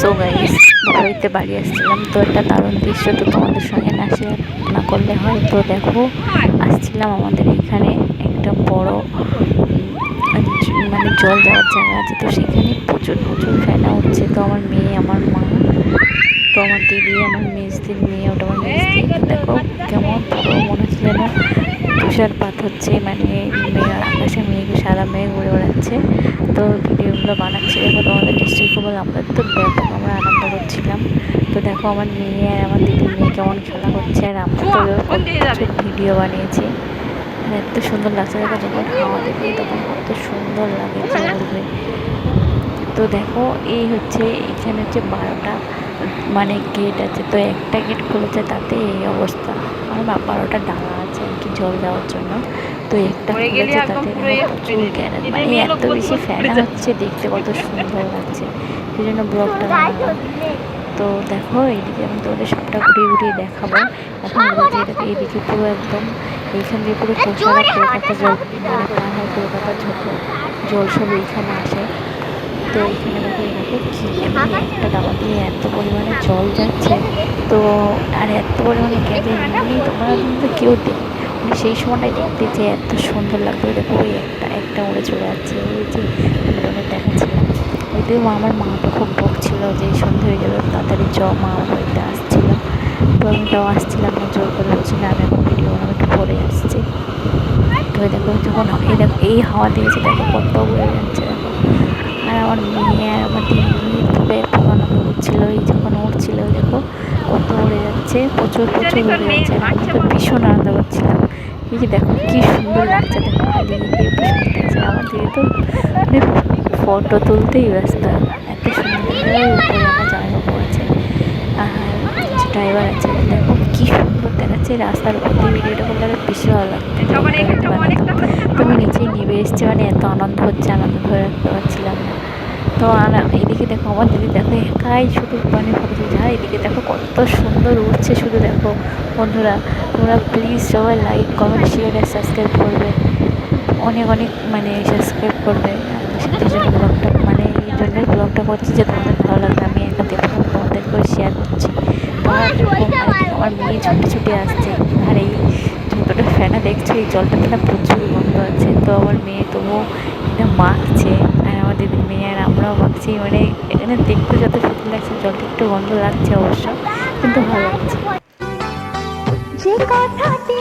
So guys বাড়িতে বাড়ি আসছিলাম। তো একটা দারুণ দৃশ্য তো তোমাদের সঙ্গে না শেয়ার না করলে হয়। তো দেখো, আসছিলাম আমাদের এখানে একটা বড় মানে জল যাওয়ার জায়গা আছে। তো সেখানে প্রচুর প্রচুর ফেনা হচ্ছে তো আমার মেয়ে, আমার মা, তো আমার দিদি, আমার মেজদির মেয়ে, ওটা আমার মেজদি দেখো কেমন পুরো মনে হচ্ছে যেন তুষারপাত হচ্ছে। মানে মেয়ে আকাশে মেঘ, সাদা মেঘ উড়ে বেড়াচ্ছে। তো ভিডিওগুলো বানাচ্ছি দেখো তোমাদের নিশ্চয়ই খুব আমরা তো ব্যাপক আমরা আনন্দ করছিলাম। তো দেখো আমার মেয়ে আর আমার দিদি মেয়ে কেমন খেলা করছে আর আমরা তো ভিডিও বানিয়েছি। এত সুন্দর লাগছে দেখো যখন খাওয়া দেখি তখন কত সুন্দর লাগে বলবে তো দেখো এই হচ্ছে এখানে হচ্ছে বারোটা। মানে গেট আছে তো একটা গেট খুলেছে তাতে এই অবস্থা। আর বা- বারোটা ডালা আছে আর কি জল যাওয়ার জন্য। তো একটা পড়ে গেলে খুলেছে তাতে পুরো দেখো প্রচুর ফেলে- মানে এত বেশি ফেনা হচ্ছে দেখতে কত সুন্দর লাগছে। সেই জন্য ব্লগটা তো দেখো এইদিকে আমি তোমাদের সবটা ঘুরিয়ে ঘুরিয়ে দেখাবো। এখন বলছি এটাকে এইদিকে পুরো একদম এইখান দিয়ে পুরো কলকাতা জল মানে পার হয় কলকাতার ঝোঁক জল সব এইখানে আসে। তো এখানে দেখো একটা দাবা দিয়ে এত পরিমাণে জল যাচ্ছে। তো, আর এত পরিমাণে গ্যাসে এমনি তোমরা কিন্তু কেউ দেখ মানে সেই সময়টাই দেখতে যে এত সুন্দর লাগবে দেখো, ওই একটা একটা উড়ে চলে যাচ্ছে। ওই যে দেখাচ্ছিলাম। ওইদিকে মা, আমার মাকে খুব বকছিল যে সন্ধে হয়ে যাবে, তাড়াতাড়ি চ, মা বাড়িতে আসছিল। তো আমি তাও আসছিলাম না জোর করে হচ্ছে না আমি এখন ভিডিও আমি একটু পরে আসছি। তো দেখো, যখন, এই দেখো, এই হাওয়া দিয়েছে, দেখো কত উড়ে যাচ্ছে। আর আমার মেয়ে আর আমার দিদি ব্যাপক আনন্দ করছিল। এই যখন উঠছিল, দেখো কত উড়ে যাচ্ছে, প্রচুর প্রচুর উড়ে যাচ্ছে। আমি তো ভীষণ আনন্দ করছিলাম। এই যে দেখো কী সুন্দর লাগছে, দেখো খালি দিয়ে ভীষণ লাগছে আমার দিদি তো মানে ফটো তুলতেই ব্যস্ত। এত সুন্দর উপরে আমার জামাইবাবু আছে আর ড্রাইভার আছে, দেখো। কি রাস্তার উপর দিয়ে ভিডিওটা করলে আরও বেশি ভালো লাগতো। অনেকটা তুমি নিচেই নেবে এসছে মানে এত আনন্দ হচ্ছে আনন্দ ধরে রাখতে পারছিলাম না। তো আর এইদিকে দেখো আমার দিদি দেখো একাই শুধু মানে ফটো তুলছে। আর এদিকে দেখো কত সুন্দর উঠছে শুধু দেখো বন্ধুরা। তোমরা প্লিজ সবাই লাইক কমেন্ট শেয়ার আর সাবস্ক্রাইব করবে। অনেক অনেক মানে সাবস্ক্রাইব করবে। এই জন্য ব্লগটা মানে এই জন্যই ব্লগটা করছি যে তোমাদের ভালো লাগবে। আমি একা দেখলাম তোমাদের করে শেয়ার করছি তোমরা আমার মেয়ে ছুটে ছুটে আসছে। আর এই যতটা ফ্যানা দেখছ, এই জলটাতে না প্রচুর গন্ধ আছে। তো আমার মেয়ে তবুও এটা মাখছে। আর আমাদের মেয়ে আর আমরাও মাখছি। মানে এখানে দেখতে যত সুন্দর লাগছে, জলটা একটু গন্ধ লাগছে অবশ্য, কিন্তু ভালো লাগছে। যে কথাটি